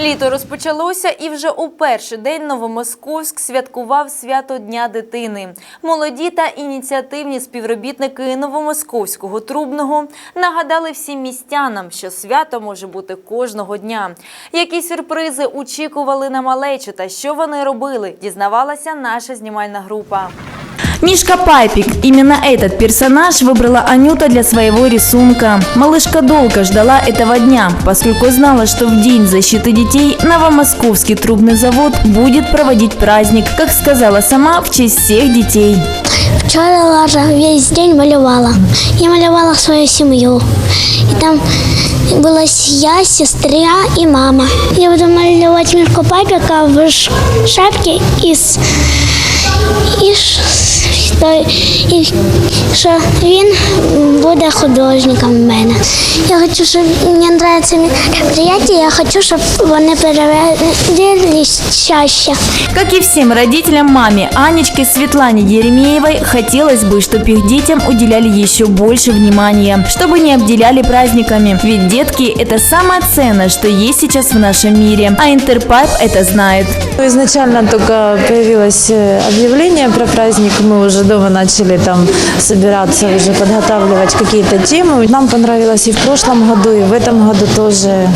Літо розпочалося і вже у перший день Новомосковськ святкував свято Дня дитини. Молоді та ініціативні співробітники Новомосковського трубного нагадали всім містянам, що свято може бути кожного дня. Які сюрпризи очікували на малечу та що вони робили, дізнавалася наша знімальна група. Мишка Папик. Именно этот персонаж выбрала Анюта для своего рисунка. Малышка долго ждала этого дня, поскольку знала, что в День защиты детей Новомосковский трубный завод будет проводить праздник, как сказала сама, в честь всех детей. Вчора Лажа весь день малювала. Я малювала свою семью. И там была я, сестра и мама. Я буду малювати Мірку Папіка в ш- шапці із і, ш- що- і що він буде художником в мене. Я хочу, щоб мені подобається мероприятие, я хочу, щоб вони перевелись чаще. Как и всем родителям, маме Анечке Светлане Еремеевой хотелось бы, чтобы их детям уделяли еще больше внимания, чтобы не обделяли праздниками. Ведь детки – это самое ценное, что есть сейчас в нашем мире. А Интерпайп это знает. Ну, Изначально только появилось э, объявление про праздник, мы уже дома начали там собираться, уже подготавливать какие-то темы. Нам понравилось и в прошлом году, и в этом году тоже.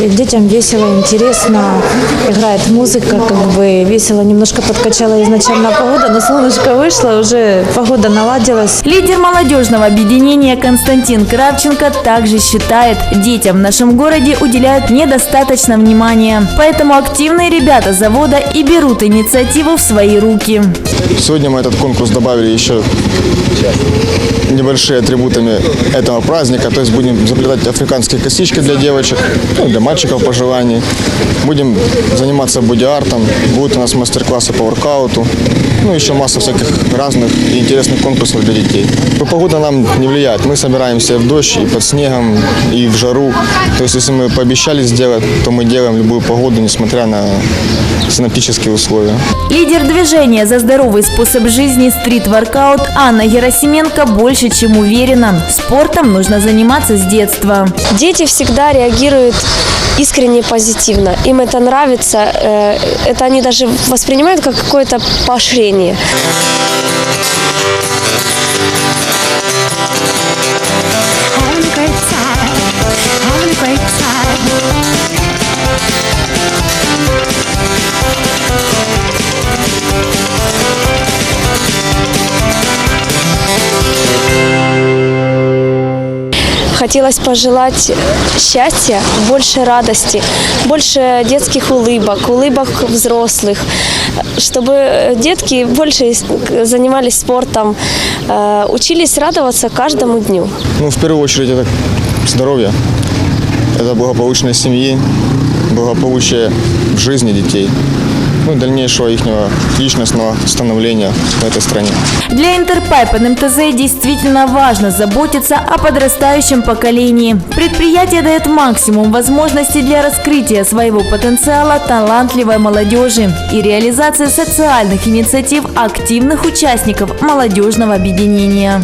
И детям весело, интересно, играет музыка, как бы весело. Немножко подкачала изначально погода, но солнышко вышло, уже погода наладилась. Лидер молодежного объединения Константин Кравченко также считает, детям в нашем городе уделяют недостаточно внимания. Поэтому активные ребята завода и берут инициативу в свои руки. Сегодня мы этот конкурс добавили еще небольшие атрибутами этого праздника. То есть будем заплетать африканские косички для девочек, ну, для мальчиков по желанию. Будем заниматься боди-артом. Будут у нас мастер-классы по воркауту. Ну, еще масса всяких разных и интересных конкурсов для детей. Но погода нам не влияет. Мы собираемся и в дождь, и под снегом, и в жару. То есть, если мы пообещали сделать, то мы делаем любую погоду, несмотря на синоптические условия. Лидер движения за здоровый способ жизни стрит-воркаут Анна Герасименко больше чем уверена, спортом нужно заниматься с детства. Дети всегда реагируют искренне позитивно. Им это нравится, э, это они даже воспринимают как какое-то поощрение. Having Хотелось пожелать счастья, больше радости, больше детских улыбок, улыбок взрослых, чтобы детки больше занимались спортом, э, учились радоваться каждому дню. Ну, в первую очередь, это здоровье, это благополучие семьи, благополучие в жизни детей, ну дальнейшего их личностного становления в этой стране. Для Интерпайп и НМТЗ действительно важно заботиться о подрастающем поколении. Предприятие дает максимум возможностей для раскрытия своего потенциала талантливой молодежи и реализации социальных инициатив активных участников молодежного объединения.